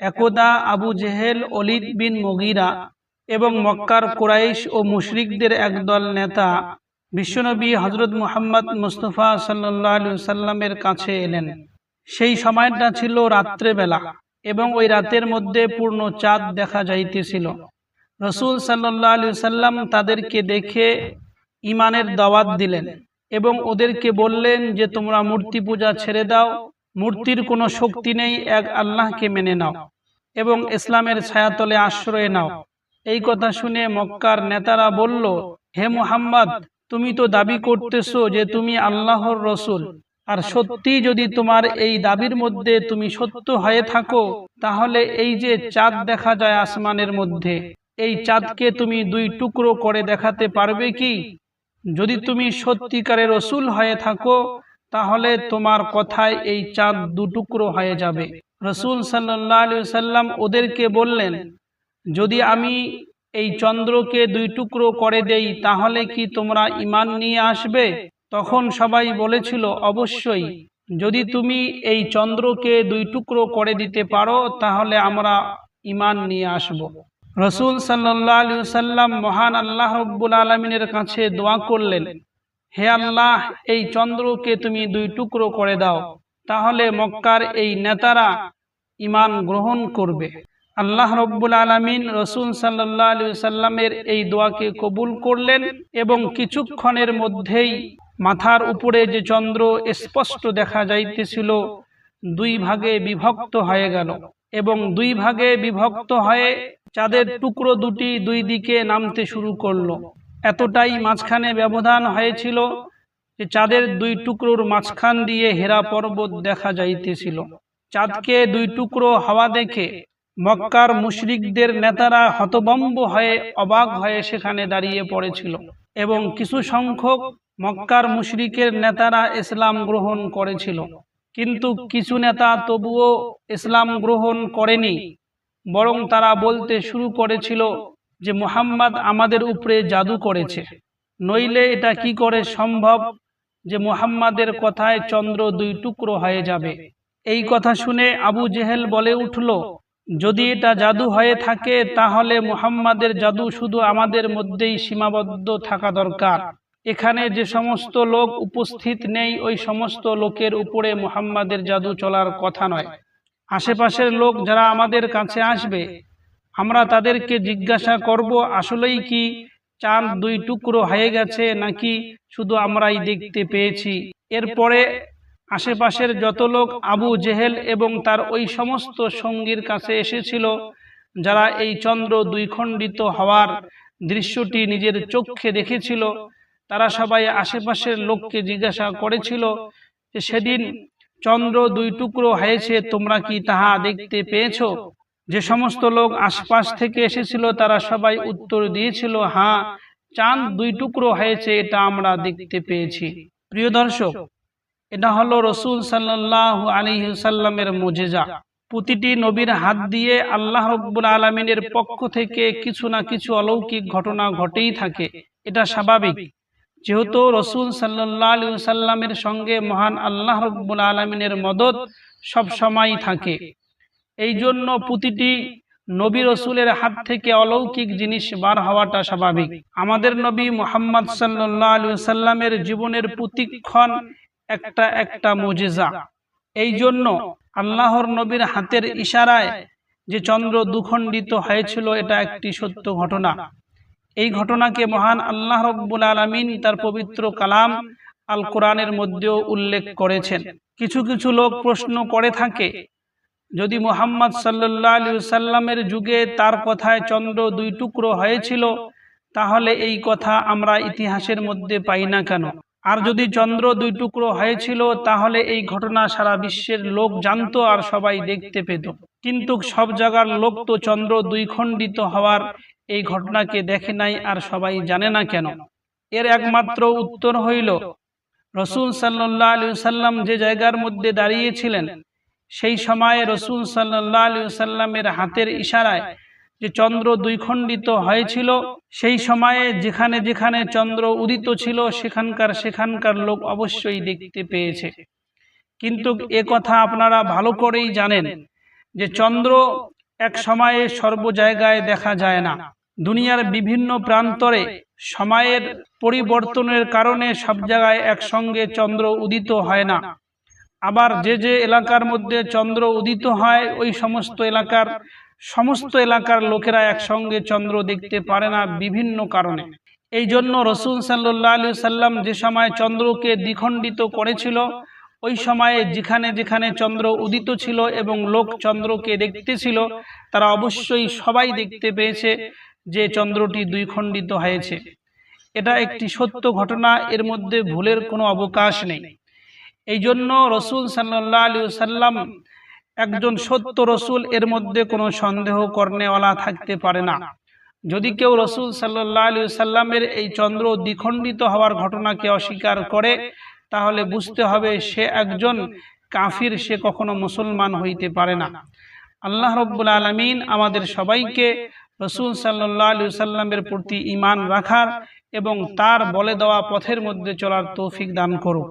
একদা আবু জেহেল, অলিদ বিন মগিরা এবং মক্কার কুরাইশ ও মুশরিকদের একদল নেতা বিশ্বনবী হজরত মুহাম্মদ মুস্তফা সাল্লাহ আলু সাল্লামের কাছে এলেন। সেই সময়টা ছিল রাত্রেবেলা এবং ওই রাতের মধ্যে পূর্ণ চাঁদ দেখা যাইতেছিল। রসুল সাল্লাহ আলু সাল্লাম তাদেরকে দেখে ইমানের দাওয়াত দিলেন এবং ওদেরকে বললেন যে, তোমরা মূর্তি পূজা ছেড়ে দাও মূর্তির কোনো শক্তি নেই এক আল্লাহকে মেনে নাও এবং ইসলামের ছায়াতলে আশ্রয় নাও। এই কথা শুনে মক্কার নেতারা বলল হে মুহাম্মদ তুমি তো দাবি করতেছো যে তুমি আল্লাহর রসুল। আর সত্যি যদি তোমার এই দাবির মধ্যে তুমি সত্য হয়ে থাকো তাহলে এই যে চাঁদ দেখা যায় আসমানের মধ্যে এই চাঁদকে তুমি দুই টুকরো করে দেখাতে পারবে কি? যদি তুমি সত্যিকারের রসুল হয়ে থাকো তাহলে তোমার কথায় এই চাঁদ দু টুকরো হয়ে যাবে। রসুল সাল্লাহ আলি সাল্লাম ওদেরকে বললেন যদি আমি এই চন্দ্রকে দুই টুকরো করে দেই তাহলে কি তোমরা ইমান নিয়ে আসবে? তখন সবাই বলেছিল অবশ্যই। যদি তুমি এই চন্দ্রকে দুই টুকরো করে দিতে পারো তাহলে আমরা ইমান নিয়ে আসব। রসুল সাল্লাহ আলী সাল্লাম মহান আল্লাহ রব্বুল আলমিনের কাছে দোয়া করলেন হে আল্লাহ, এই চন্দ্রকে তুমি দুই টুকরো করে দাও। তাহলে মক্কার এই নেতারা ইমান গ্রহণ করবে। আল্লাহ রব্বুল আলমিন রসুল সাল্লাহ আলী সাল্লামের এই দোয়াকে কবুল করলেন এবং কিছুক্ষণের মধ্যেই মাথার উপরে যে চন্দ্র স্পষ্ট দেখা যাইতেছিল, দুই ভাগে বিভক্ত হয়ে গেল এবং দুই ভাগে বিভক্ত হয়ে চাঁদের টুকরো দুটি দুই দিকে নামতে শুরু করল। এতটাই মাঝখানে ব্যবধান হয়েছিল যে চাঁদের দুই টুকরোর মাঝখান দিয়ে হেরা পর্বত দেখা যাইতেছিল। চাঁদকে দুই টুকরো হাওয়া দেখে মক্কার মুশরিকদের নেতারা হতবম্ব হয়ে অবাক হয়ে সেখানে দাঁড়িয়ে পড়েছিল এবং কিছু সংখ্যক মক্কার মুশরিকের নেতারা ইসলাম গ্রহণ করেছিল। কিন্তু কিছু নেতা তবুও ইসলাম গ্রহণ করেনি, বরং তারা বলতে শুরু করেছিল যে মুহাম্মদ আমাদের উপরে জাদু করেছে। নইলে এটা কি করে সম্ভব? যে মুহাম্মাদের কথায় চন্দ্র দুই টুকরো হয়ে যাবে। এই কথা শুনে আবু জেহেল বলে উঠল, যদি এটা জাদু হয়ে থাকে, তাহলে মুহাম্মাদের জাদু শুধু আমাদের মধ্যেই সীমাবদ্ধ থাকা দরকার। এখানে যে সমস্ত লোক উপস্থিত নেই, ওই সমস্ত লোকের উপরে মুহাম্মাদের জাদু চলার কথা নয়। আশেপাশের লোক যারা আমাদের কাছে আসবে আমরা তাদেরকে জিজ্ঞাসা করব, আসলেই কি চাঁদ দুই টুকরো হয়ে গেছে নাকি শুধু আমরাই দেখতে পেয়েছি? এরপরে আশেপাশের যত লোক আবু জেহেল এবং তার ওই সমস্ত সঙ্গীর কাছে এসেছিল, যারা এই চন্দ্র দুই খণ্ডিত হওয়ার দৃশ্যটি নিজের চোখে দেখেছিল, তারা সবাই আশেপাশের লোককে জিজ্ঞাসা করেছিল যে, সেদিন চন্দ্র দুই টুকরো হয়েছে, তোমরা কি তাহা দেখতে পেয়েছ? যে সমস্ত লোক আশপাশ থেকে এসেছিল, তারা সবাই উত্তর দিয়েছিল হ্যাঁ চাঁদ দুই টুকরো হয়েছে, এটা আমরা দেখতে পেয়েছি। প্রিয় দর্শক, এটা হলো রসুল সাল্লাহ আলী সাল্লামের মোজেজা। প্রতিটি নবীর হাত দিয়ে আল্লাহ রব্বুল আলমিনের পক্ষ থেকে কিছু না কিছু অলৌকিক ঘটনা ঘটেই থাকে। এটা স্বাভাবিক। যেহেতু রসুল সাল্লাহ আলী সাল্লামের সঙ্গে মহান আল্লাহ রব্বুল আলমিনের মদত সবসময় থাকে। এই জন্য প্রতিটি নবী রসুলের হাত থেকে অলৌকিক জিনিস বার হওয়াটা স্বাভাবিক। আমাদের নবী মোহাম্মদ সাল্লাহ সাল্লামের জীবনের প্রতিক্ষণ একটা একটা মজেজা। এই জন্য আল্লাহর নবীর হাতের ইশারায় যে চন্দ্র দুখণ্ডিত হয়েছিল, এটা একটি সত্য ঘটনা। এই ঘটনাকে মহান আল্লাহ রব্বুল আলমিন তার পবিত্র কালাম আল কোরআনের মধ্যেও উল্লেখ করেছেন। কিছু কিছু লোক প্রশ্ন করে থাকে যদি মোহাম্মদ সাল্লাহ আলী সাল্লামের যুগে তার কথায় চন্দ্র দুই টুকরো হয়েছিল, তাহলে এই কথা আমরা ইতিহাসের মধ্যে পাই না কেন? আর যদি চন্দ্র দুই টুকরো হয়েছিল, তাহলে এই ঘটনা সারা বিশ্বের লোক জানতো আর সবাই দেখতে পেত। কিন্তু সব জায়গার লোক তো চন্দ্র দুই খণ্ডিত হওয়ার এই ঘটনাকে দেখে নাই আর সবাই জানে না কেন? এর একমাত্র উত্তর হইল, রসুল সাল্লাহ আলী সাল্লাম যে জায়গার মধ্যে দাঁড়িয়েছিলেন সেই সময়ে রসুল সাল্লাহ আলী সাল্লামের হাতের ইশারায় যে চন্দ্র দুই খণ্ডিত হয়েছিল সেই সময়ে যেখানে যেখানে চন্দ্র উদিত ছিল সেখানকার সেখানকার লোক অবশ্যই দেখতে পেয়েছে। কিন্তু এ কথা আপনারা ভালো করেই জানেন যে চন্দ্র এক সময়ে সর্ব জায়গায় দেখা যায় না। দুনিয়ার বিভিন্ন প্রান্তরে সময়ের পরিবর্তনের কারণে সব জায়গায় একসঙ্গে চন্দ্র উদিত হয় না। আবার যে যে এলাকার মধ্যে চন্দ্র উদিত হয়, ওই সমস্ত এলাকার সমস্ত এলাকার লোকেরা একসঙ্গে চন্দ্র দেখতে পারে না বিভিন্ন কারণে। এই জন্য রসুল সাল্লাহ আলু সাল্লাম যে সময় চন্দ্রকে দ্বিখণ্ডিত করেছিল, ওই সময়ে যেখানে যেখানে চন্দ্র উদিত ছিল এবং লোক চন্দ্রকে দেখতেছিল, তারা অবশ্যই সবাই দেখতে পেয়েছে যে চন্দ্রটি দুই খণ্ডিত হয়েছে। এটা একটি সত্য ঘটনা, এর মধ্যে ভুলের কোনো অবকাশ নেই। এই জন্য রসুল সাল্লাহ আলু সাল্লাম একজন সত্য রসুল এর মধ্যে কোনো সন্দেহ করনেওয়ালা থাকতে পারে না। যদি কেউ রসুল সাল্লাহ আলু সাল্লামের এই চন্দ্র দ্বিখণ্ডিত হওয়ার ঘটনাকে অস্বীকার করে, তাহলে বুঝতে হবে সে একজন কাফির, সে কখনো মুসলমান হইতে পারে না। আল্লাহ রব্বুল আলমিন আমাদের সবাইকে রসুল সাল্লাহ আলু সাল্লামের প্রতি ইমান রাখার এবং তার বলে দেওয়া পথের মধ্যে চলার তৌফিক দান করুক।